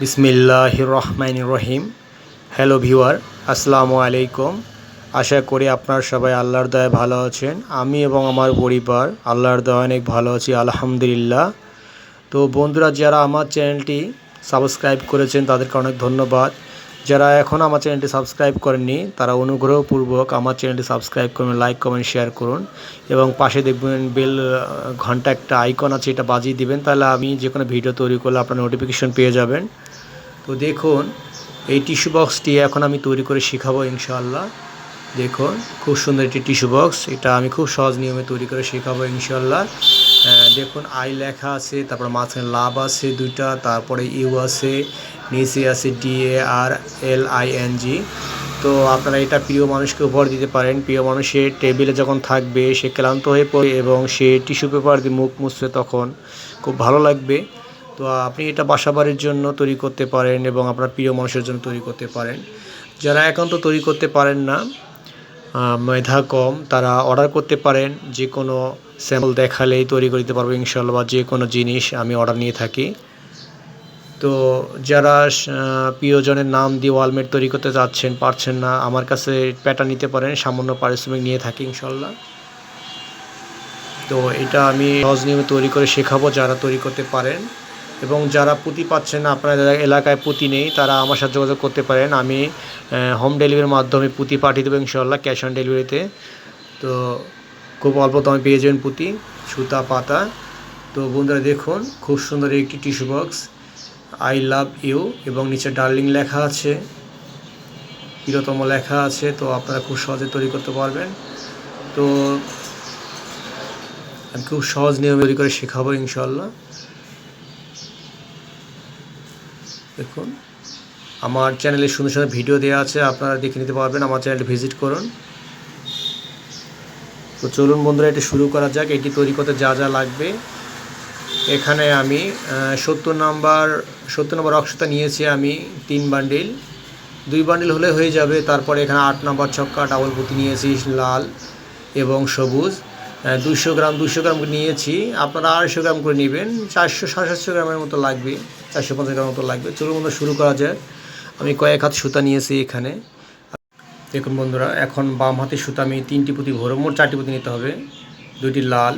বিসমিল্লাহ রহমান রহিম হ্যালো ভিওয়ার আসসালামু আলাইকুম। আশা করি আপনার সবাই আল্লাহর দয়ায় ভালো আছেন। আমি এবং আমার পরিবার আল্লাহর দয়ে অনেক ভালো আছি, আলহামদুলিল্লাহ। তো বন্ধুরা, যারা আমার চ্যানেলটি সাবস্ক্রাইব করেছেন, তাদেরকে অনেক ধন্যবাদ। যারা এখন আমার চ্যানেলটি সাবস্ক্রাইব করেননি, তারা অনুগ্রহপূর্বক আমার চ্যানেলটি সাবস্ক্রাইব করুন, লাইক, কমেন্ট, শেয়ার করুন এবং পাশে দেখবেন বেল ঘণ্টা একটা আইকন আছে, এটা বাজিয়ে দিবেন, তাহলে আমি যে কোনো ভিডিও তৈরি করলে আপনার নোটিফিকেশন পেয়ে যাবেন। তো দেখুন, এই টিস্যু বক্সটি এখন আমি তৈরি করে শেখাবো ইনশাআল্লাহ। দেখুন, খুব সুন্দর একটি টিস্যু বক্স, এটা আমি খুব সহজ নিয়মে তৈরি করে শেখাবো ইনশাআল্লাহ। দেখুন, আই লেখা আছে, তারপর মাঝখানে লাভ আছে দুইটা, তারপরে ইউ আছে, নিচে আছে D A R L I N G. তো আপনারা এটা প্রিয় মানুষকে উপহার দিতে পারেন। প্রিয় মানুষের টেবিলে যখন থাকবে, সে ক্লান্ত হয়ে পড়ে এবং সে টিস্যু পেপার দিয়ে মুখ মুছবে তখন। খুব ভালো লাগবে। তো আপনি এটা বাসাবাড়ির জন্য তৈরি করতে পারেন এবং আপনার প্রিয় মানুষের জন্য তৈরি করতে পারেন। যারা একান্ত তৈরি করতে পারেন না মেধা কম, তারা অর্ডার করতে পারেন যে কোনো স্যাম্পল দেখালেই তৈরি করে দিতে পারব ইনশাল্লাহ বা যে কোনো জিনিস আমি অর্ডার নিয়ে থাকি। তো যারা প্রিয়জনের নাম দিয়ে ওয়ালমেট তৈরি করতে চাচ্ছেন পারছেন না, আমার কাছে প্যাটার্ন নিতে পারেন, সামান্য পারিশ্রমিক নিয়ে থাকি ইনশাল্লাহ তো এটা আমি সহজ নিয়মে তৈরি করে শেখাবো যারা তৈরি করতে পারেন। এবং যারা পুঁতি পাচ্ছেন না আপনাদের এলাকায় পুঁতি নেই, তারা আমার সাথে যোগাযোগ করতে পারেন। আমি হোম ডেলিভারির মাধ্যমে পুঁতি পাঠিয়ে দেবো ইনশাল্লাহ ক্যাশ অন ডেলিভারিতে তো খুব অল্প দামে পেয়ে যাবেন পুঁতি, সুতা, পাতা। তো বন্ধুরা দেখুন, খুব সুন্দর একটি tissue box. I love you এবং নিচে ডার্লিং লেখা আছে। প্রিয়তম লেখা আছে, তো আপনারা খুব সহজে তৈরি করতে পারবেন। তো আমি খুব সহজ নিয়মে তৈরি করে শেখাবো ইনশাল্লাহ দেখুন, আমার চ্যানেলে সুন্দর সুন্দর ভিডিও দেওয়া আছে, আপনারা দেখে নিতে পারবেন। আমার চ্যানেলটি ভিজিট করুন। তো চলুন বন্ধুরা, এটি শুরু করা যাক। এটি তৈরি করতে যা যা লাগবে। এখানে আমি সত্তর নাম্বার, সত্তর নম্বর অক্ষতা নিয়েছি আমি, তিন বান্ডিল। দুই বান্ডিল হলে হয়ে যাবে। তারপরে এখানে আট নাম্বার ছক্কা, ডাবল পুঁতি নিয়েছি, লাল এবং সবুজ। দুশো গ্রাম দুশো গ্রাম নিয়েছি। আপনারা আড়াইশো গ্রাম করে নেবেন। চারশো, সাড়ে সাতশো গ্রামের মতো লাগবে, চারশো পঞ্চাশ গ্রামের মতো লাগবে। চলুন বন্ধুরা, শুরু করা যায় আমি কয়েক হাত সুতা নিয়েছি এখানে। দেখুন বন্ধুরা এখন বাম হাতে সুতা আমি তিনটি পুঁতি ভরে মোট চারটি পুঁতি নিতে হবে। দুইটি লাল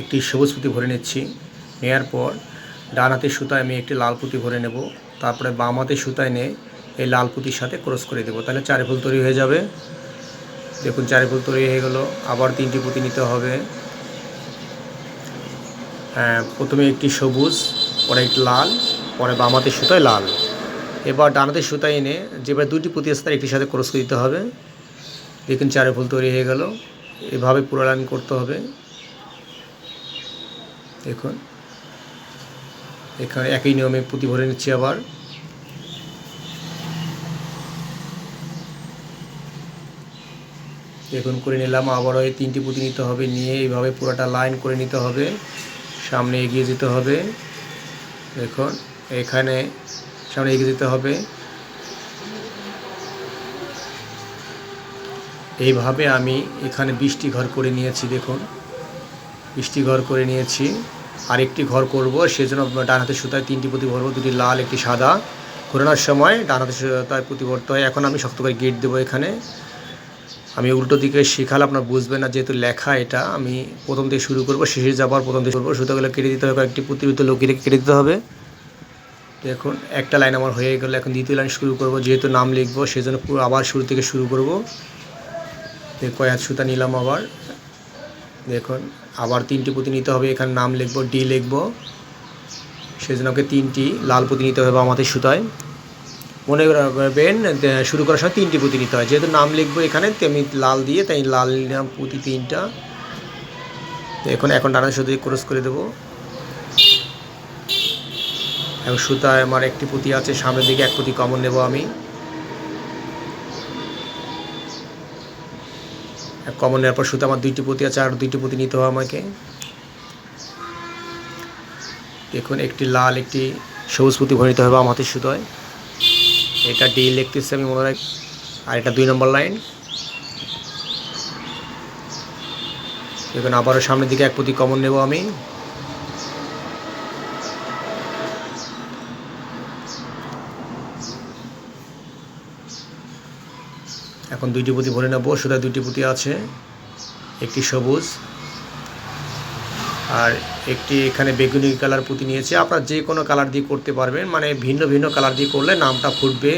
একটি সবুজ পুঁতি ভরে নিচ্ছি নেওয়ার পর ডান হাতের সুতায় আমি একটি লাল পুঁতি ভরে নেব। তারপরে বাম হাতের সুতায় নিয়ে এই লাল পুঁতির সাথে ক্রস করে দেবো। তাহলে চারি ফুল তৈরি হয়ে যাবে। দেখুন চারি ফুল তৈরি হয়ে গেল। আবার তিনটি পুঁতি নিতে হবে। হ্যাঁ, প্রথমে একটি সবুজ পরে একটি লাল পরে বাম হাতের সুতায় লাল। এবার ডানাতে সুতা এনে যেবার দুটি পুঁতি তার একটির সাথে ক্রস করে দিতে হবে, দেখুন চারে ফুল তৈরি হয়ে গেল, এভাবে পুরো লাইন করতে হবে। দেখুন, এখানে একই নিয়মে পুঁতি ভরে নিচ্ছি আবার। দেখুন, করে নিলাম, আবারও এই তিনটি পুঁতি নিতে হবে, নিয়ে এইভাবে পুরোটা লাইন করে নিতে হবে, সামনে এগিয়ে যেতে হবে। দেখুন, এখানে সামনে এগিয়ে যেতে হবে। এইভাবে আমি এখানে বৃষ্টি ঘর করে নিয়েছি, দেখুন। বৃষ্টি ঘর করে নিয়েছি। আর একটি ঘর করব, সেজন্য ডান হাতের সুতায় তিনটি পুঁতি ভরবো দুটি লাল, একটি সাদা। ঘোরানোর সময় ডান হাতের সুতায় পুঁতি ভরতে হয়, এখন আমি শক্ত করে গেট দেবো এখানে। আমি উল্টো দিকে শেখালে আপনার বুঝবেন না, যেহেতু লেখা এটা, আমি প্রথম থেকে শুরু করব, শেষে যাবার প্রথম থেকে করব। সুতাগুলো কেটে দিতে হবে, কয়েকটি লুকিয়ে রেখে কেটে দিতে হবে। দেখুন, একটা লাইন আমার হয়ে গেলো, এখন দ্বিতীয় লাইন শুরু করব, যেহেতু নাম লিখব, সেজন্য পুরো আবার শুরু থেকে শুরু করব। কয় হাত সুতা নিলাম আবার। দেখুন, আবার তিনটি পুঁতি নিতে হবে, এখানে নাম লিখব, ডি লিখব। সেজন্য ওকে তিনটি, লাল পুঁতি নিতে হবে আমাদের সুতায়। মনে করবেন শুরু করার সময় তিনটি পুঁতি নিতে হয়, যেহেতু নাম লিখব এখানে, তেমনি লাল দিয়ে, তাই লাল নিলাম পুঁতি তিনটা। এখন এখন ডানা শুধু ক্রস করে দেবো। এবং সুতায় আমার একটি পুঁতি আছে, সামনের দিকে এক পুঁতি কমন নেব আমি। কমন নেওয়ার পর সুতো আমার দুইটি পুঁতি আছে আর দুইটি পুঁতি নিতে হবে আমাকে। দেখুন, একটি লাল, একটি সবুজ পুঁতি ভরে নিতে হবে আমার হাতের সুতোয়। এটা ডি লিখতেছি আমি মনে রাখ আর এটা দুই নম্বর লাইন। দেখুন, আবারও সামনের দিকে এক পুঁতি কমন নেব আমি। এখন দুইটি পুঁতি ভরে নেব সুতা দুইটি পুঁতি আছে, একটি সবুজ আর একটি এখানে বেগুনি কালার পুঁতি নিয়েছে। আপনার যে কোনো কালার দিয়ে করতে পারবেন মানে ভিন্ন ভিন্ন কালার দিয়ে করলে নামটা ফুটবে।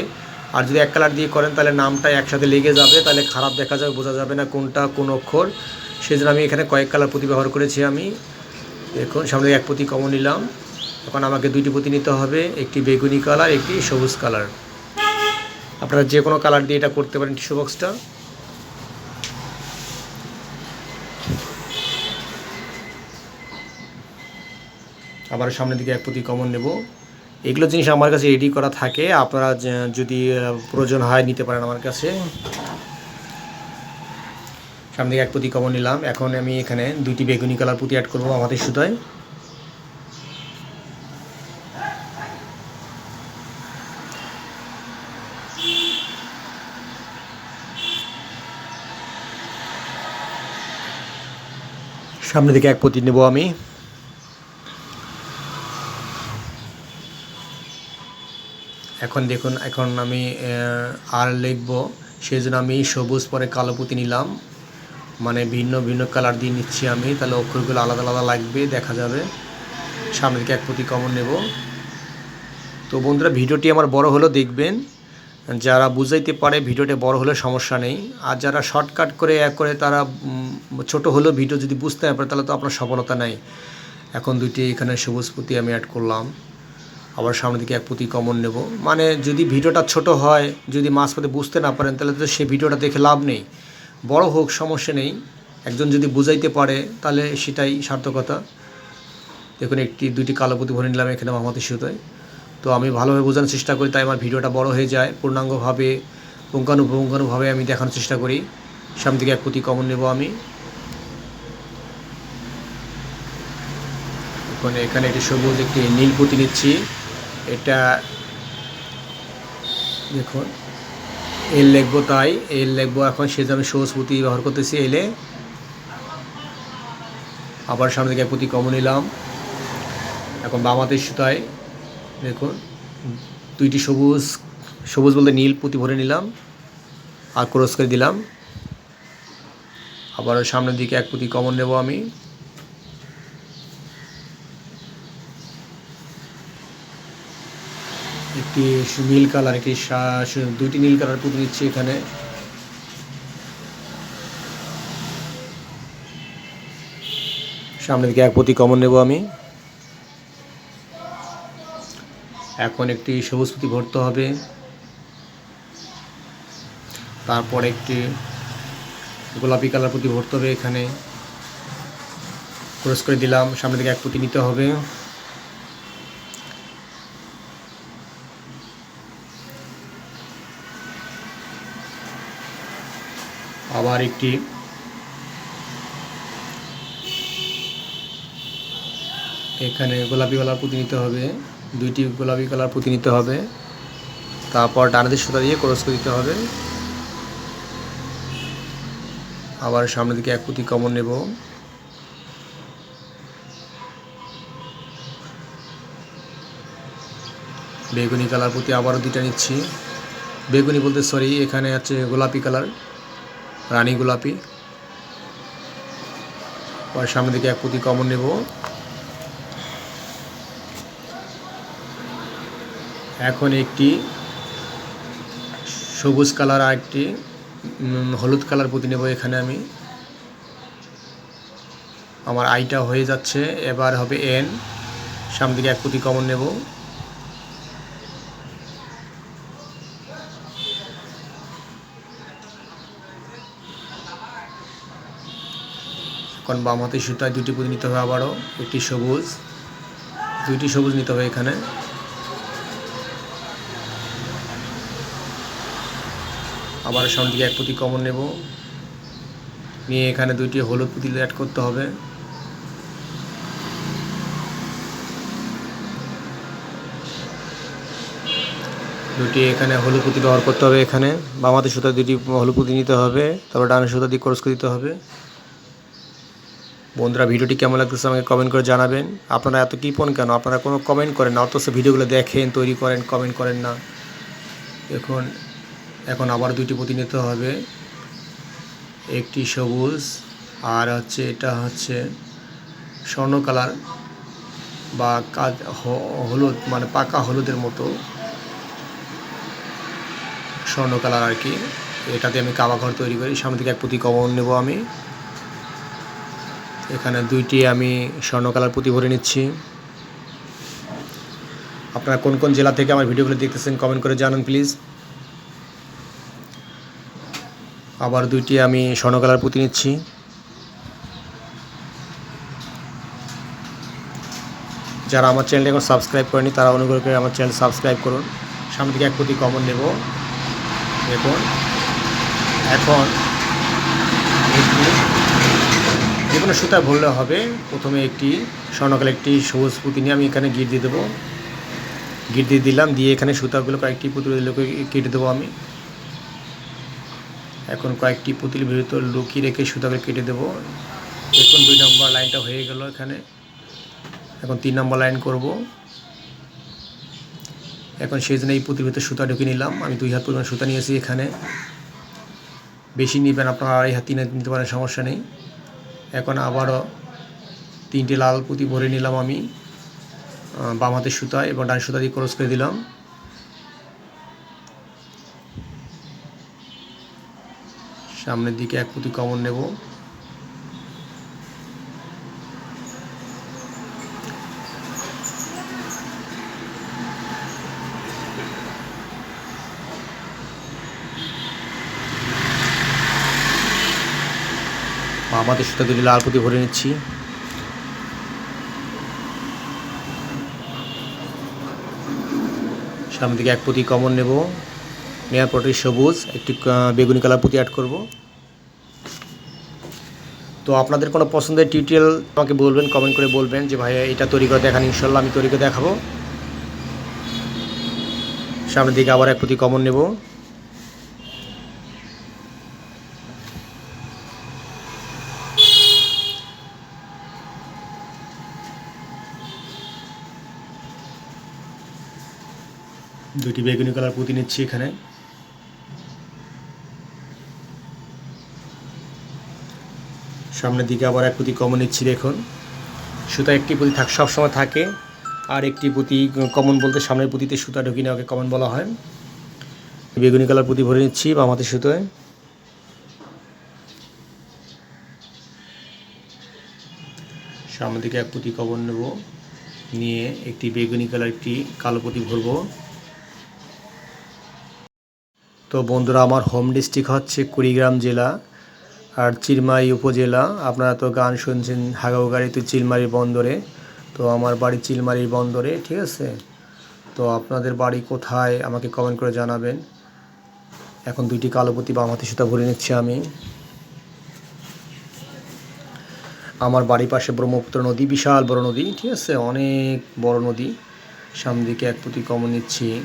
আর যদি এক কালার দিয়ে করেন, তাহলে নামটা একসাথে লেগে যাবে, তাহলে খারাপ দেখা যাবে, বোঝা যাবে না কোনটা কোন অক্ষর। সেই জন্য আমি এখানে কয়েক কালার পুঁতি ব্যবহার করেছি আমি। দেখুন, সামনে এক পুঁতি কমন নিলাম। এখন আমাকে দুইটি পুঁতি নিতে হবে, একটি বেগুনি কালার, একটি সবুজ কালার। আপনারা যে কোনো কালার দিয়ে এটা করতে পারেন টিস্যু বক্সটা আবার সামনের দিকে এক পুঁতি কমন নেব। এগুলো জিনিস আমার কাছে রেডি করা থাকে। আপনারা যদি প্রয়োজন হয় নিতে পারেন আমার কাছে। সামনে এক পুঁতি কমন নিলাম। এখন আমি এখানে দুইটি বেগুনি কালার পুঁতি অ্যাড করব আমাদের সুতায়। সামনের দিকে এক পুঁতি নেব আমি। এখন দেখুন, এখন আমি আর লিখব। সেই জন্য আমি সবুজ পরে কালো পুঁতি নিলাম। মানে ভিন্ন ভিন্ন কালার দিয়ে নিচ্ছি আমি। তাহলে অক্ষরগুলো আলাদা আলাদা লাগবে, দেখা যাবে। সামনে দিকে এক পুঁতি কমন নেব। তো বন্ধুরা, ভিডিওটি আমার বড় হলো, দেখবেন। যারা বুঝাইতে পারে ভিডিওটা বড় হলে সমস্যা নেই। আর যারা শর্টকাট করে এক করে তারা ছোট হলেও ভিডিও যদি বুঝতে না পারে তাহলে তো আপনার সফলতা নাই। এখন দুইটি এখানে সবুজ পুঁতি আমি অ্যাড করলাম। আবার সামনের দিকে এক পুঁতি কমন নেব। মানে যদি ভিডিওটা ছোট হয়, যদি মাঝপথে বুঝতে না পারেন তাহলে তো সে ভিডিওটা দেখে লাভ নেই। বড় হোক, সমস্যা নেই। একজন যদি বুঝাইতে পারে তাহলে সেটাই সার্থকতা। দেখুন একটি, দুইটি কালো পুঁতি ভরে নিলাম এখানে মামাতি সুতোয় তো আমি ভালোভাবে বোঝানোর চেষ্টা করি, তাই আমার ভিডিওটা বড় হয়ে যায়। পূর্ণাঙ্গভাবে, পুঙ্খানুপুঙ্খানুভাবে আমি দেখানোর চেষ্টা করি। সামনে থেকে এক পুঁতি কমন নেব আমি। এখন এখানে একটি সবুজ, একটি নীল পুঁতি নিচ্ছি। এটা দেখুন, এল লিখব তাই, এল লিখব এখন, সে আমি সবুজ পুঁতি ব্যবহার করতেছি এলে। আবার সামনে থেকে এক পুঁতি কমন নিলাম। এখন বামাতে সুতায় দেখুন দুইটি সবুজ সবুজ বলতে নীল পুঁতি ভরে নিলাম, আর ক্রস করে দিলাম। আবার সামনের দিকে এক পুঁতি কমন নেব আমি। একটি নীল কালার, একটি দুইটি নীল কালার পুঁতি নিচ্ছি এখানে। সামনের দিকে এক পুঁতি কমন নেব আমি। এখন একটি সবুজ পুঁতি ভরতে হবে। তারপর একটি গোলাপি কালার পুঁতি ভরতে হবে এখানে। ক্রস করে দিলাম, সামনে দিকে এক পুঁতি নিতে হবে। আবার একটি এখানে গোলাপি কালার পুঁতি নিতে হবে। দুইটি গোলাপি কালার পুঁতি নিতে হবে। তারপর ডানাদের সুতা দিয়ে ক্রস করে দিতে হবে। আবার সামনের দিকে এক পুঁতি কমন নেব। বেগুনি কালার পুঁতি আবারও দুইটা নিচ্ছি। বেগুনি বলতে সরি এখানে আছে গোলাপি কালার, রানী গোলাপি। আবার সামনের দিকে এক পুঁতি কমন নেব। এখন একটি সবুজ কালার আর একটি হলুদ কালার পুঁতি নেব এখানে আমি। আমার আইটা হয়ে যাচ্ছে, এবার হবে এন সামনে দিকে এক পুঁতি কমন নেব। এখন বাম হাতে সুতায় দুটি পুঁতি নিতে হবে আবারও, একটি সবুজ, দুইটি সবুজ নিতে হবে এখানে। আবার সামনের দিকে এক পুঁতি কমন নেব। নিয়ে এখানে দুইটি হলুদ পুঁতি অ্যাড করতে হবে। দুটি এখানে হলুদ পুঁতি ব্যবহার করতে হবে এখানে। বামাতে সুতা দুটি হলুদ পুঁতি নিতে হবে, তারপর ডানের সুতা দিয়ে ক্রস করে দিতে হবে। বন্ধুরা, ভিডিওটি কেমন লাগতেছে আমাকে কমেন্ট করে জানাবেন। আপনারা এত কৃপণ কেন? আপনারা কোনো কমেন্ট করেন না, অথচ ভিডিওগুলো দেখেন, তৈরি করেন কমেন্ট করেন না। দেখুন এখন আবার দুইটি পুঁতি নিতে হবে। একটি সবুজ আর হচ্ছে এটা হচ্ছে স্বর্ণ কালার বা কাজ হলুদ মানে পাকা হলুদের মতো স্বর্ণ কালার আর কি। এটাতে আমি কাবা ঘর তৈরি করি। সামনে থেকে এক পুঁতি কমন নেব আমি। এখানে দুইটি আমি স্বর্ণ কালার পুঁতি ভরে নিচ্ছি। আপনারা কোন কোন জেলা থেকে আমার ভিডিওগুলো দেখতেছেন কমেন্ট করে জানান প্লিজ। আবার দুইটি আমি স্বর্ণ কালার পুঁতি নিচ্ছি। যারা আমার চ্যানেলটি এখন সাবস্ক্রাইব করেনি, তারা অনুগ্রহ করে আমার চ্যানেল সাবস্ক্রাইব করুন। সামনে থেকে এক পুঁতি কমন নেব। দেখুন, এখন যে কোনো সুতা ভরলে হবে। প্রথমে একটি স্বর্ণকাল একটি সবুজ পুঁতি নিয়ে আমি এখানে গিট দিয়ে দেবো। গিট দিয়ে দিলাম, দিয়ে এখানে সুতাগুলো কয়েকটি পুতুলগুলোকে কেটে দেবো আমি। এখন কয়েকটি পুতুল ভিতর লুকিয়ে রেখে সুতাগুলো কেটে দেবো। এখন দুই নম্বর লাইনটা হয়ে গেল এখানে। এখন তিন নম্বর লাইন করব। এখন সেই জন্য এই পুঁতির ভিতরে সুতা ঢুকে নিলাম। আমি দুই হাত পরিমাণ সুতা নিয়েছি এখানে। বেশি নেবেন আপনারা, আড়াই হাত, তিন হাত নিতে পারেন, সমস্যা নেই। এখন আবারও তিনটে লাল পুঁতি ভরে নিলাম আমি। বাম হাতের সুতা এবং ডান সুতা দিয়ে ক্রস করে দিলাম। সামনের দিকে এক পুঁতি কমন নেব। হাতের সুতা দুটি লাল পুঁতি ভরে নিচ্ছি। সামনের দিকে এক পুঁতি কমন নেব। নেওয়ার পরে সবুজ, একটি বেগুনি কালার পুঁতি অ্যাড করব। তো আপনাদের কোনো পছন্দের টিউটোরিয়াল আমাকে বলবেন কমেন্ট করে বলবেন যে, ভাইয়া, এটা তৈরি করে দেখান, ইনশাল্লাহ আমি তৈরি করে দেখাবো। সামনের দিকে আবার এক পুঁতি কমন নেব। দুটি বেগুনি কালার পুঁতি নিচ্ছি এখানে। সামনের দিকে আবার এক পুঁতি কমন নিচ্ছি দেখুন। সুতা একটি পুঁতি থাক সবসময় থাকে। আর একটি পুঁতি কমন বলতে সামনের পুঁতিতে সুতা ঢুকিয়ে নেওয়াকে কমন বলা হয়। বেগুনি কালার পুঁতি ভরে নিচ্ছি বা মাথায় সুতোয়। সামনের দিকে এক পুঁতি কমন নেব। নিয়ে একটি বেগুনি কালার একটি কালো পুঁতি ভরবো। তো বন্ধুরা, আমার হোম ডিস্ট্রিক্ট হচ্ছে কুড়িগ্রাম জেলা। আর চিলমারি উপজেলা, আপনারা তো গান শুনছেন হাগাউগাড়ি তো চিলমারি বন্দরে, তো আমার বাড়ি চিলমারির বন্দরে, ঠিক আছে? তো আপনাদের বাড়ি কোথায় আমাকে কমেন্ট করে জানাবেন। এখন দুইটি কালোপতি বা মাথি সুতা ভরে নিচ্ছি আমি। আমার বাড়ির পাশে ব্রহ্মপুত্র নদী, বিশাল বড় নদী, ঠিক আছে? অনেক বড় নদী। সামনে দিকে এক পুঁতি কমন নিচ্ছি।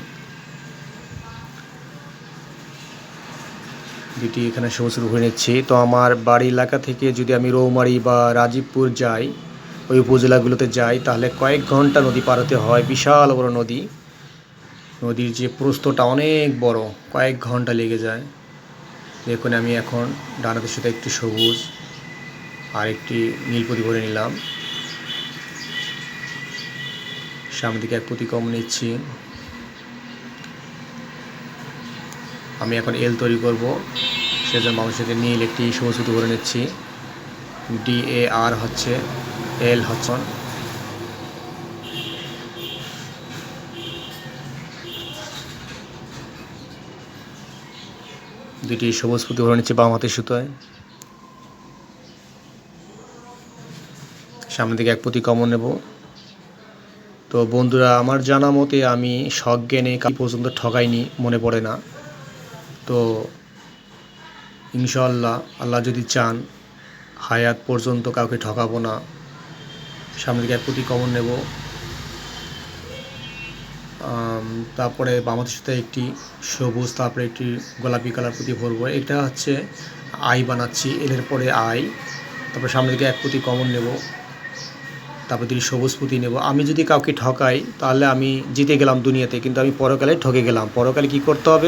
যেটি এখানে সবুজ ভরে নিচ্ছি তো আমার বাড়ি এলাকা থেকে যদি আমি রৌমারি বা রাজীবপুর যাই, ওই উপজেলাগুলোতে যাই, তাহলে কয়েক ঘণ্টা নদী পার হতে হয়। বিশাল বড় নদী। নদীর যে প্রস্তটা অনেক বড়, কয়েক ঘণ্টা লেগে যায়। দেখুন, আমি এখন ডানাতের সাথে একটি সবুজ আর একটি নীলপতি ভরে নিলাম। সামনের দিকে এক পুঁতি কম নিচ্ছি। আমি এখন এল তৈরি করব। সেজন্য মানুষের নীল একটি সুতো করে নিচ্ছি। ডি এ আর হচ্ছে এল হচ্ছন দুটি সবুজ পুঁতি ভরে নিচ্ছি বাম হাতের সুতোয়। সামনে দিকে এক পুঁতি কমন নেব। তো বন্ধুরা, আমার জানা মতে আমি সজ্ঞানে পর্যন্ত ঠকাইনি মনে পড়ে না। তো ইনশাল্লাহ আল্লাহ যদি চান, হায়াত পর্যন্ত কাউকে ঠকাবো না। সামনে দিকে পুঁতি কমন নেব। তারপরে বামাতের সাথে একটি সবুজ, তারপরে একটি গোলাপি কালার পুঁতি ভরবো। এটা হচ্ছে আই বানাচ্ছি এলের পরে আই। তারপরে সামনে দিকে এক পুঁতি কমন নেব। তারপর দুটি সবুজ পুঁতি নেব। আমি যদি কাউকে ঠকাই, তাহলে আমি জিতে গেলাম দুনিয়াতে, কিন্তু আমি পরকালে ঠকে গেলাম। পরকালে কি করতে হবে?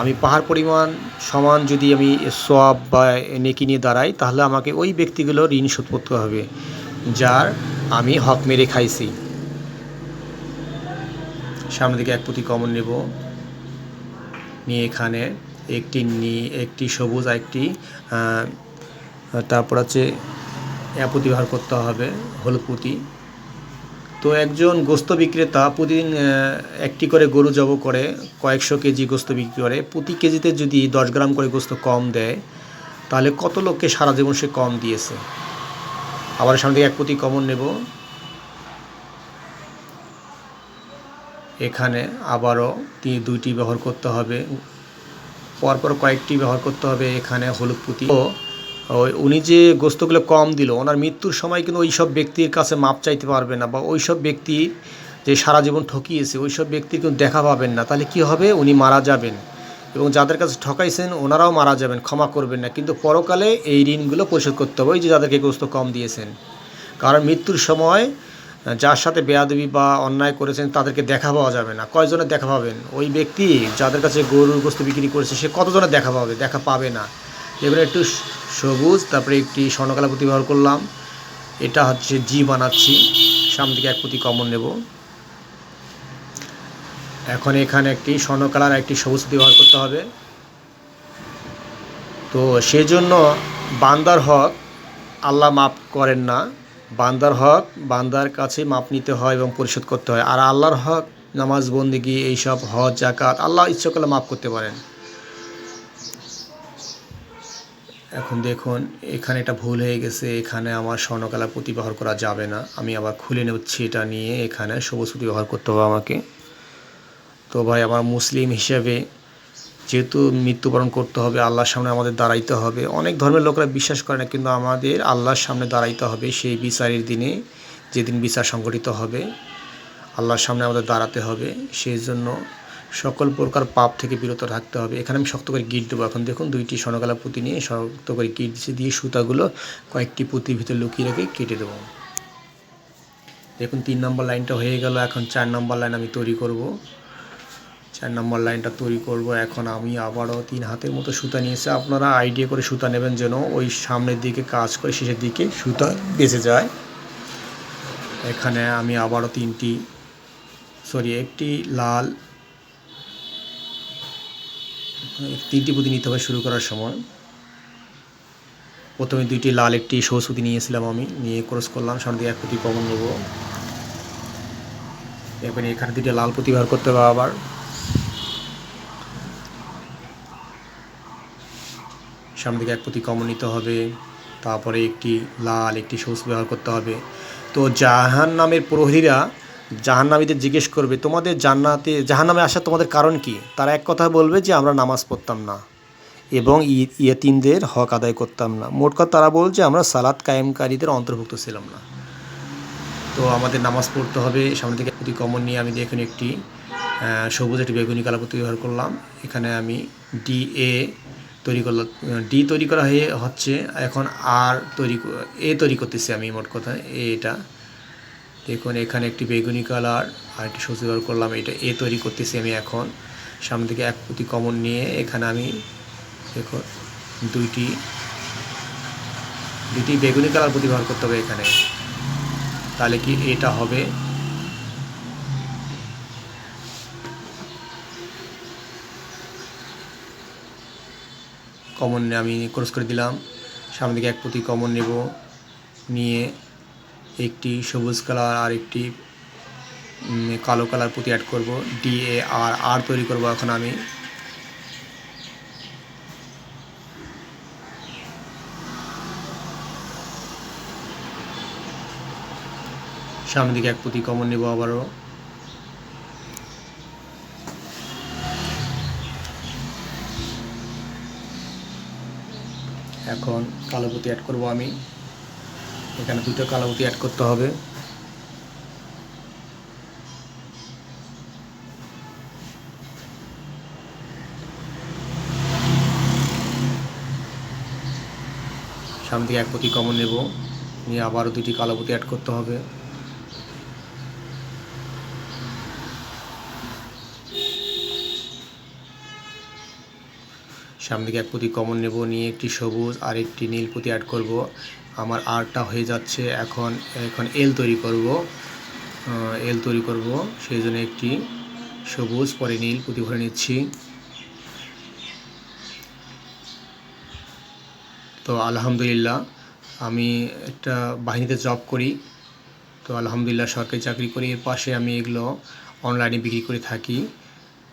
আমি পাহাড় পরিমাণ সমান যদি আমি সব বা নেকি নিয়ে দাঁড়াই, তাহলে আমাকে ওই ব্যক্তিগুলো ঋণ শোধ করতে হবে, যার আমি হক মেরে খাইছি। সামনে দিকে এক পুঁতি কমন নেব। নিয়ে এখানে একটি নি, একটি সবুজ আর একটি তারপর হচ্ছে অ্যাপুতি ব্যবহার করতে হবে, হলুদ পুঁতি। তো একজন গোস্ত বিক্রেতা প্রতিদিন একটি করে গরু জব করে, কয়েকশো কেজি গোস্ত বিক্রি করে। প্রতি কেজিতে যদি দশ গ্রাম করে গোস্ত কম দেয়, তাহলে কত লোককে সারা জীবন সে কম দিয়েছে? আবার সামনে থেকে এক পুঁতি কমন নেব। এখানে আবারও তি- দুইটি ব্যবহার করতে হবে। পরপর কয়েকটি ব্যবহার করতে হবে এখানে হলুদ পুঁতি। ও ওই উনি যে গোস্তগুলো কম দিল, ওনার মৃত্যুর সময় কিন্তু ওই সব ব্যক্তির কাছে মাপ চাইতে পারবে না বা ওই সব ব্যক্তি যে সারা জীবন ঠকিয়েছে ওই সব ব্যক্তির কিন্তু দেখা পাবেন না। তাহলে কি হবে? উনি মারা যাবেন এবং যাদের কাছে ঠকাইছেন, ওনারাও মারা যাবেন, ক্ষমা করবেন না। কিন্তু পরকালে এই ঋণগুলো পরিশোধ করতে হবে, ওই যে যাদেরকে গোস্ত কম দিয়েছেন। কারণ মৃত্যুর সময় যার সাথে বেয়াদবি বা অন্যায় করেছেন, তাদেরকে দেখা পাওয়া যাবে না। কয়জনের দেখা পাবেন? ওই ব্যক্তি যাদের কাছে গরুর গোস্ত বিক্রি করেছে, সে কতজনের দেখা পাবে? দেখা পাবে না। এবারে একটু সবুজ, তারপরে একটি স্বর্ণকালা পুঁতি ব্যবহার করলাম। এটা হচ্ছে জি বানাচ্ছি। সামনে দিকে এক পুঁতি কমন নেব। এখন এখানে একটি স্বর্ণকালার একটি সবুজ পুঁতি ব্যবহার করতে হবে। তো সেজন্য বান্দার হক আল্লাহ মাপ করেন না। বান্দার হক বান্দার কাছে মাপ নিতে হয় এবং পরিশোধ করতে হয়। আর আল্লাহর হক নামাজ বন্দিগি এইসব হজ জাকাত আল্লাহ ইচ্ছা করলে মাফ করতে পারেন। এখন দেখুন, এখানে এটা ভুল হয়ে গেছে, এখানে আমার স্বর্ণকালা পুঁতি ব্যবহার করা যাবে না। আমি আবার খুলে নেচ্ছি এটা নিয়ে, এখানে সবুজ পুঁতি ব্যবহার করতে হবে আমাকে। তো ভাই, আমার মুসলিম হিসেবে যেহেতু মৃত্যুবরণ করতে হবে, আল্লাহর সামনে আমাদের দাঁড়াইতে হবে। অনেক ধর্মের লোকরা বিশ্বাস করে না, কিন্তু আমাদের আল্লাহর সামনে দাঁড়াইতে হবে সেই বিচারের দিনে, যেদিন বিচার সংগঠিত হবে। আল্লাহর সামনে আমাদের দাঁড়াতে হবে, সেই জন্য সকল প্রকার পাপ থেকে বিরত থাকতে হবে। এখানে আমি শক্ত করে গিট দেবো। এখন দেখুন, দুইটি স্বর্ণকালা পুঁতি নিয়ে শক্ত করে গিট দিচ্ছে দিয়ে সুতাগুলো কয়েকটি পুঁতির ভিতরে লুকিয়ে রেখে কেটে দেবো। দেখুন, তিন নম্বর লাইনটা হয়ে গেল। এখন চার নম্বর লাইন আমি তৈরি করব। চার নম্বর লাইনটা তৈরি করব। এখন আমি আবারও তিন হাতের মতো সুতা নিয়েছি। আপনারা আইডিয়া করে সুতা নেবেন যেন ওই সামনের দিকে কাজ করে শেষের দিকে সুতা বেঁচে যায়। এখানে আমি আবারও তিনটি, সরি, একটি লাল তিনটি পুঁতি নিতে হবে শুরু করার সময় প্রথমে দুইটি লাল, একটি সবুজ পুঁতি নিয়েছিলাম আমি, নিয়ে ক্রস করলাম, সামনে দিয়ে এক পুঁতি কমন নেব। এখানে এখানে দুইটা লাল পুঁতি ব্যবহার করতে হবে আবার। সামনে দিকে এক পুঁতি কমন নিতে হবে, তারপরে একটি লাল, একটি সবুজ ব্যবহার করতে হবে। তো জাহান নামের প্রহরীরা জাহান্নামীদের জিজ্ঞেস করবে, তোমাদের জান্নাতে, জাহান্নামে আসা তোমাদের কারণ কি? তারা এক কথা বলবে যে, আমরা নামাজ পড়তাম না এবং ই- ইয়েতিমদের হক আদায় করতাম না। মোট কথা তারা বলছে আমরা সালাত কায়েমকারীদের অন্তর্ভুক্ত ছিলাম না। তো আমাদের নামাজ পড়তে হবে। সামনে থেকে প্রতি কমন নিয়ে আমি দেখুন একটি সবুজ একটি বেগুনি কালাপুতি ব্যবহার করলাম। এখানে আমি ডি এ তৈরি করলাম। ডি তৈরি করা হয়ে হচ্ছে, এখন আর তৈরি এ তৈরি করতেছি আমি মোট কথা এটা। দেখুন, এখানে একটি বেগুনি কালার আর একটি সবুজ করলাম, এটা এ তৈরি করতেছি আমি এখন। সামনে থেকে এক পুঁতি কমন নিয়ে এখানে আমি, দেখুন, দুইটি দুটি বেগুনি কালার পুঁতি ব্যবহার করতে হবে এখানে। তাহলে কি এটা হবে? কমন আমি ক্রস করে দিলাম। সামনে দিকে এক পুঁতি কমন নেব, নিয়ে একটি সবুজ কালার আর একটি কালো কালার পুঁতি অ্যাড করব। ডি এ আর আর তৈরি করব এখন আমি। সামনের দিকে এক পুঁতি কমন নেব আবারও। এখন কালো পুঁতি অ্যাড করব আমি। এখানে দুটো কালো পুঁতি অ্যাড করতে হবে। সামনে থেকে এক পুঁতি কমন নেব, নিয়ে আবারও দুটি কালো পুঁতি অ্যাড করতে হবে। সামনে দিকে এক পুঁতি কমন নেব, নিয়ে একটি সবুজ আর একটি নীল পুঁতি অ্যাড করব। আমার আরটা হয়ে যাচ্ছে। এখন এখন এল তৈরি করব। এল তৈরি করব। সেই জন্য একটি সবুজ পরে নীল পুঁতি ভরে নিচ্ছি। তো আলহামদুলিল্লাহ, আমি একটা বাহিনীতে জব করি। তো আলহামদুলিল্লাহ সরকারি চাকরি করি এর পাশে আমি এগুলো অনলাইনে বিক্রি করে থাকি।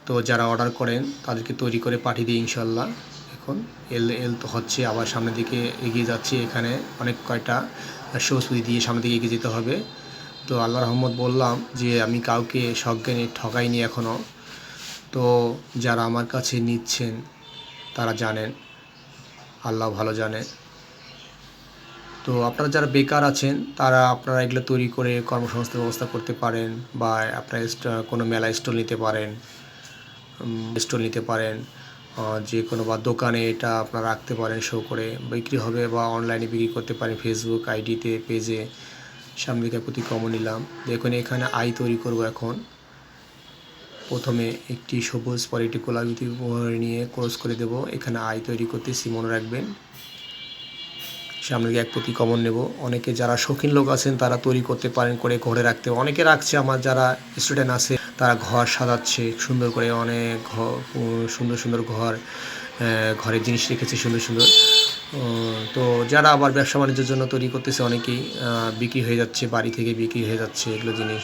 তো যারা অর্ডার করেন, তাদেরকে তৈরি করে পাঠিয়ে দিই ইনশাল্লাহ। এখন। এল এল তো হচ্ছে, আবার সামনের দিকে এগিয়ে যাচ্ছি এখানে। অনেক কয়টা সবুজ দিয়ে সামনের দিকে এগিয়ে যেতে হবে। তো আল্লাহ রহমত বললাম যে, আমি কাউকে সজ্ঞানে ঠকাইনি এখনও তো যারা আমার কাছে নিচ্ছেন, তারা জানেন, আল্লাহ ভালো জানে। তো আপনারা যারা বেকার আছেন, তারা আপনারা এগুলো তৈরি করে কর্মসংস্থান ব্যবস্থা করতে পারেন বা আপনারা কোনো মেলা স্টল নিতে পারেন স্টল নিতে পারেন। যে কোনো বা দোকানে এটা আপনারা রাখতে পারেন শো করে বিক্রি হবে বা অনলাইনে বিক্রি করতে পারেন ফেসবুক আইডিতে পেজে সামনে দিকে প্রতি কমন নিলাম। দেখুন, এখানে আই তৈরি করব এখন। প্রথমে একটি সবুজ গোলাপি উপহার নিয়ে ক্রস করে দেব। এখানে আই তৈরি করতেছি, মনে রাখবেন। সামনে এক প্রতি কমন নেব। অনেকে যারা শৌখিন লোক আছেন, তারা তৈরি করতে পারেন, করে ঘরে রাখতে। অনেকে রাখছে, আমার যারা স্টুডেন্ট আছে তারা ঘর সাজাচ্ছে, সুন্দর করে অনেক সুন্দর সুন্দর ঘর ঘরের জিনিস রেখেছে সুন্দর সুন্দর। তো যারা আবার ব্যবসা বাণিজ্যের জন্য তৈরি করতেছে অনেকেই বিক্রি হয়ে যাচ্ছে, বাড়ি থেকে বিক্রি হয়ে যাচ্ছে এগুলো জিনিস।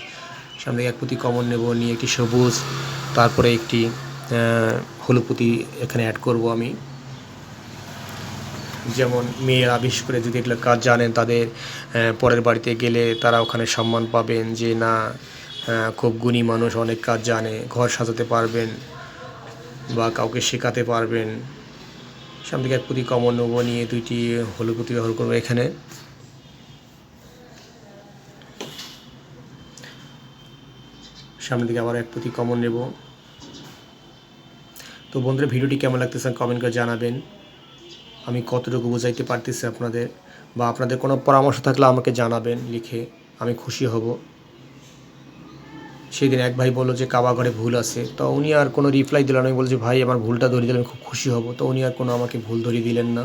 সামনে এক পুঁতি কমন নেব, নিয়ে একটি সবুজ, তারপরে একটি হলুদ পুঁতি এখানে অ্যাড করব আমি। যেমন মেয়েরা বিশেষ করে যদি এগুলো কাজ জানেন তাদের পরের বাড়িতে গেলে তারা ওখানে সম্মান পাবেন যে না খুব গুণী মানুষ, অনেক কাজ জানে, ঘর সাজাতে পারবেন বা কাউকে শেখাতে পারবেন। সামনে এক পুঁতি কমন নেব নিয়ে দুইটি হলুদ পুঁতি ব্যবহার করব এখানে। সামনের দিকে আবার এক পুঁতি কমন নেব। তো বন্ধুরা, ভিডিওটি কেমন লাগতেছে কমেন্ট করে জানাবেন। আমি কতটুকু বোঝাইতে পারতেছি আপনাদের বা আপনাদের কোনো পরামর্শ থাকলে আমাকে জানাবেন লিখে, আমি খুশি হব। সেদিন এক ভাই বলল যে কাবা ঘরে ভুল আছে। তো উনি আর কোনো রিপ্লাই দিলেন। আমি বলছি ভাই, আমার ভুলটা ধরিয়ে দিলেন খুব খুশি হব। তো উনি আর কোনো আমাকে ভুল ধরিয়ে দিলেন না।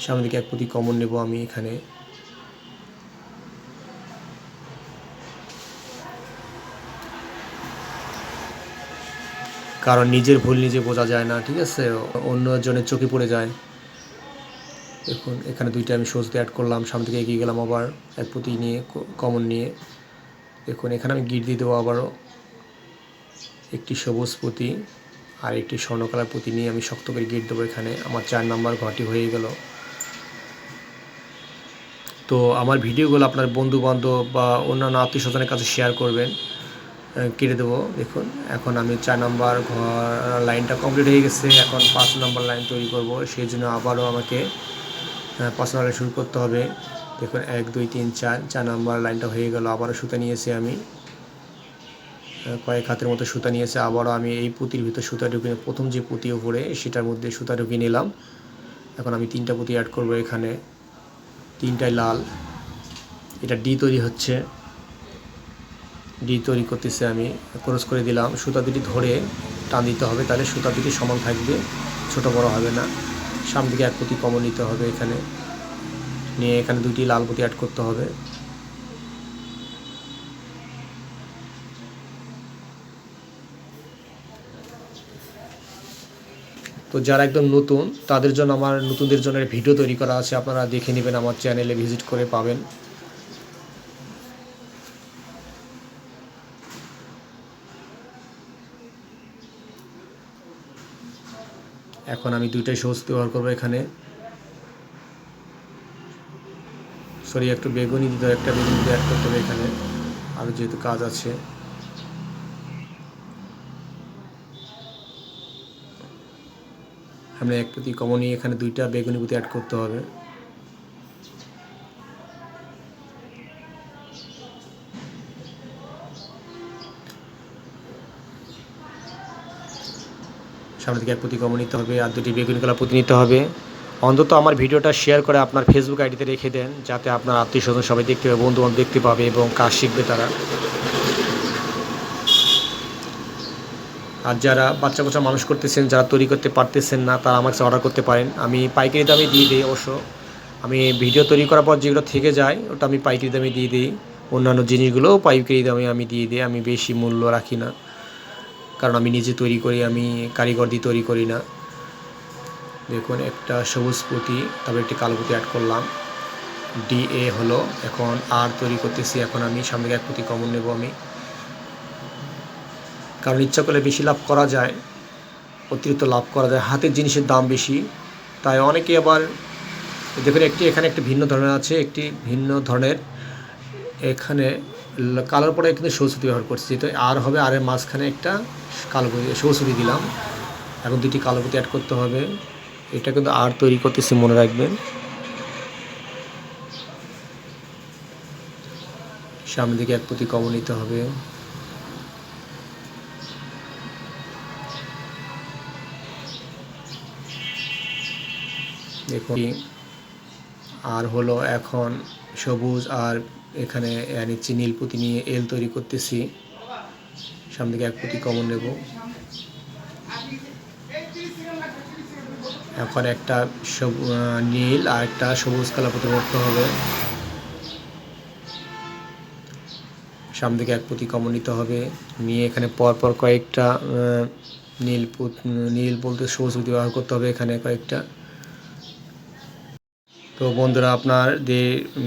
সামনে দিকে এক প্রতি কমন নেব আমি এখানে। কারণ নিজের ভুল নিজে বোঝা যায় না, ঠিক আছে? অন্য অন্যজনের চোখে পড়ে যায়। দেখুন, এখানে দুইটা আমি সবজি অ্যাড করলাম। সামনে থেকে এগিয়ে গেলাম আবার এক পুঁতি নিয়ে, কমন নিয়ে। দেখুন, এখানে আমি গিট দিয়ে দেবো আবারও। একটি সবুজ পুঁতি আর একটি স্বর্ণকালার পুঁতি নিয়ে আমি শক্ত করে গিট দেবো এখানে। আমার চার নাম্বার ঘরটি হয়ে গেল। তো আমার ভিডিওগুলো আপনার বন্ধু বান্ধব বা অন্যান্য আত্মীয় স্বজনের কাছে শেয়ার করবেন। কেটে দেবো। দেখুন, এখন আমি চার নাম্বার ঘর, লাইনটা কমপ্লিট হয়ে গেছে। এখন পাঁচ নাম্বার লাইন তৈরি করব। সেই জন্য আবারও আমাকে পাঁচ নাম্বার শুরু করতে হবে। দেখুন, এক, দুই, তিন, চার চার নাম্বার লাইনটা হয়ে গেল, আবারও সুতা নিয়েছি আমি। কয়েক হাতের মতো সুতা নিয়েছে, আবারও আমি এই পুঁতির ভিতর সুতা ঢুকিয়ে প্রথম যে পুঁতি উপরে, সেটার মধ্যে সুতা ঢুকিয়ে নিলাম। এখন আমি তিনটা পুঁতি অ্যাড করব এখানে। তিনটাই লাল। এটা ডি তৈরি হচ্ছে। ডি তৈরি করতেছে আমি। ক্রস করে দিলাম। সুতা দুটি ধরে টান দিতে হবে, তাহলে সুতা দুটি সমান থাকবে। ছোট বড় হবে না। সামনে দিকে এক পুঁতি কমন নিতে হবে এখানে। নিয়ে এখানে দুটি লাল পুঁতি অ্যাড করতে হবে। তো যারা একদম নতুন, তাদের জন্য আমার নতুনদের জন্য ভিডিও তৈরি করা আছে। আপনারা দেখে নেবেন, আমার চ্যানেলে ভিজিট করে পাবেন। এখন আমি দুইটাই সবুজ ব্যবহার করব এখানে। সরি, একটু বেগুনি দিতে একটা বেগুনি দিয়ে অ্যাড করতে হবে এখানে। আরও যেহেতু কাজ আছে। আমরা এক প্রতি কমনই এখানে দুইটা বেগুনি পুঁতি অ্যাড করতে হবে। সামনে থেকে এক প্রতি কমন নিতে হবে, আর দুটি বেগুনি কলা পুঁতি নিতে হবে। অন্তত আমার ভিডিওটা শেয়ার করে আপনার ফেসবুক আইডিতে রেখে দেন, যাতে আপনার আত্মীয় স্বজন সবাই দেখতে পাবে বন্ধু বান্ধব দেখতে পাবে এবং কাজ শিখবে তারা। আর যারা বাচ্চা বাচ্চা মানুষ করতেছেন, যারা তৈরি করতে পারতেছেন না, তারা আমার কাছে অর্ডার করতে পারেন। আমি পাইকারি দামে দিয়ে দিই অবশ্য। আমি ভিডিও তৈরি করার পর যেগুলো থেকে যায়, ওটা আমি পাইকারি দামে দিয়ে দিই। অন্যান্য জিনিসগুলোও পাইকারি দামে আমি দিয়ে দিই। আমি বেশি মূল্য রাখি না। কারণ আমি নিজে তৈরি করি, আমি কারিগর দিয়ে তৈরি করি না। দেখুন, একটা সবুজ পুঁতি তারপর একটি কালো পুঁতি অ্যাড করলাম। ডি এ হলো, এখন আর তৈরি করতেছি, এখন আমি সামনে এক পুঁতি কমন নেব আমি। কারণ ইচ্ছা করলে বেশি লাভ করা যায়, অতিরিক্ত লাভ করা যায়, হাতের জিনিসের দাম বেশি। তাই অনেকে আবার, দেখুন, একটি, এখানে একটি ভিন্ন ধরনের আছে, একটি ভিন্ন ধরনের। এখানে কালোর পরে কিন্তু সরস্বতী ব্যবহার করছি তো আর হবে, আর এর মাঝখানে একটা কালো সরস্বতী দিলাম। এখন দুটি কালো পুঁতি অ্যাড করতে হবে। এটা কিন্তু আর তৈরি করতেছি, মনে রাখবেন। সামনের দিকে এক পুঁতি কমন নিতে হবে। দেখুন, আর হলো এখন সবুজ, আর এখানে নিচ্ছি নীল পুঁতি নিয়ে এল তৈরি করতেছি। সামনে দিকে এক পুঁতি কমন নেব। এখন একটা নীল আর একটা সবুজ কালার পুঁতি করতে হবে। সামনে দিকে এক পুঁতি কমনিত নিতে হবে। নিয়ে এখানে পরপর কয়েকটা নীল নীল বলতে সবুজ পুঁতি ব্যবহার করতে হবে এখানে কয়েকটা। তো বন্ধুরা, আপনার যে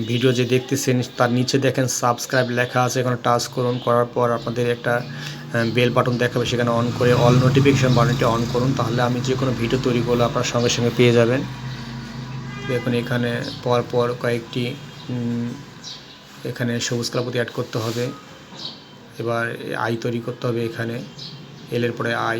ভিডিও যে দেখতেছেন, তার নিচে দেখেন সাবস্ক্রাইব লেখা আছে। এখানে টাচ করুন, করার পর আপনাদের একটা বেল বাটন দেখাবে, সেখানে অন করে অল নোটিফিকেশন বাটনটি অন করুন। তাহলে আমি যে কোনো ভিডিও তৈরি করলে আপনার সঙ্গে সঙ্গে পেয়ে যাবেন। দেখুন, এখানে পর পর কয়েকটি এখানে সবুজ কালাপতি অ্যাড করতে হবে। এবার আই তৈরি করতে হবে এখানে। এলের পরে আই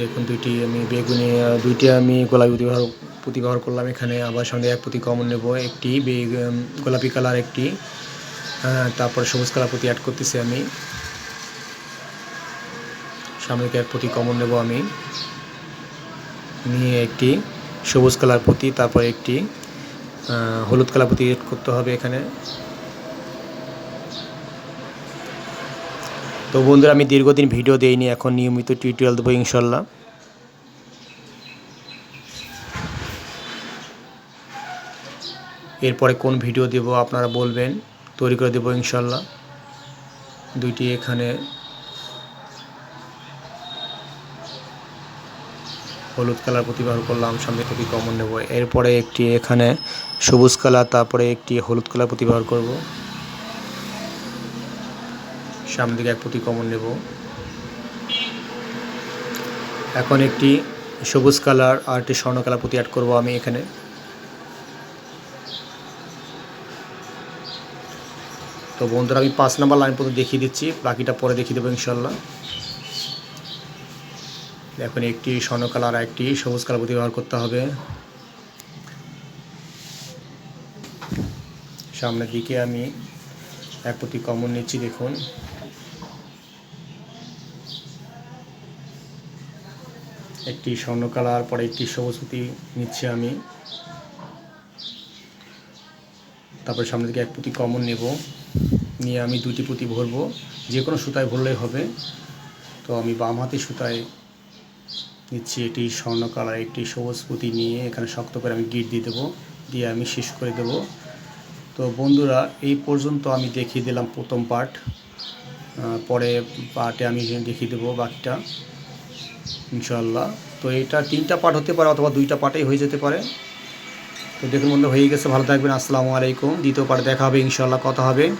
দেখুন, দুইটি আমি বেগুনি দুইটি আমি গোলাপি ব্যবহার পুঁতি ব্যবহার করলাম এখানে। আবার সঙ্গে এক পুঁতি কমন নেব, একটি গোলাপি কালার একটি। তারপর সবুজ কালার পুঁতি অ্যাড করতেছি আমি। সামনে এক পুঁতি কমন নেব আমি। নিয়ে একটি সবুজ কালার পুঁতি, তারপর একটি হলুদ কালার পুঁতি অ্যাড করতে হবে এখানে। তো বন্ধুরা, আমি দীর্ঘদিন ভিডিও দেইনি, এখন নিয়মিত টিউটোরিয়াল দেবো ইনশাল্লাহ। এরপরে কোন ভিডিও দেব আপনারা বলবেন, তৈরি করে দেবো ইনশাল্লাহ। দুইটি এখানে। হলুদ কালার প্রতি ব্যবহার করলাম, সামনে থেকে কমন নেব। এরপরে একটি এখানে সবুজ কালার, তারপরে একটি হলুদ কালার প্রতি ব্যবহার করব। সামনের দিকে এক প্রতি কমন নেব। এখন একটি সবুজ কালার আর একটি স্বর্ণ কালার প্রতি অ্যাড করব আমি এখানে। তো বন্ধুরা, আমি পাঁচ নাম্বার লাইন পর্যন্ত দেখিয়ে দিচ্ছি, বাকিটা পরে দেখিয়ে দেবো ইনশাল্লাহ এখন একটি স্বর্ণ কালার আর একটি সবুজ কালার প্রতি ব্যবহার করতে হবে। সামনের দিকে আমি এক প্রতি কমন নিচ্ছি, দেখুন। একটি স্বর্ণ কালার পরে একটি সবুজ পুঁতি নিচ্ছি আমি। তারপরে সামনে দিকে এক পুঁতি কমন নেব। নিয়ে আমি দুটি পুঁতি ভরবো। যে কোনো সুতায় ভরলেই হবে। তো আমি বাম হাতে সুতায় নিচ্ছি একটি স্বর্ণ কালার একটি সবুজ পুঁতি নিয়ে এখানে শক্ত করে আমি গিট দিয়ে দেবো। দিয়ে আমি শেষ করে দেবো। তো বন্ধুরা, এই পর্যন্ত আমি দেখিয়ে দিলাম প্রথম পার্ট। পরে পার্টে আমি দেখিয়ে দেবো বাকিটা। ইনশাল্লাহ তো এটা তিনটা পার্ট হতে পারে অথবা দুইটা পার্টেই হয়ে যেতে পারে। তো দেখুন বন্ধু, হয়ে গেছে। ভালো থাকবেন। আসসালামু আলাইকুম। দ্বিতীয় পার্ট দেখা হবে। ইনশাল্লাহ কথা হবে।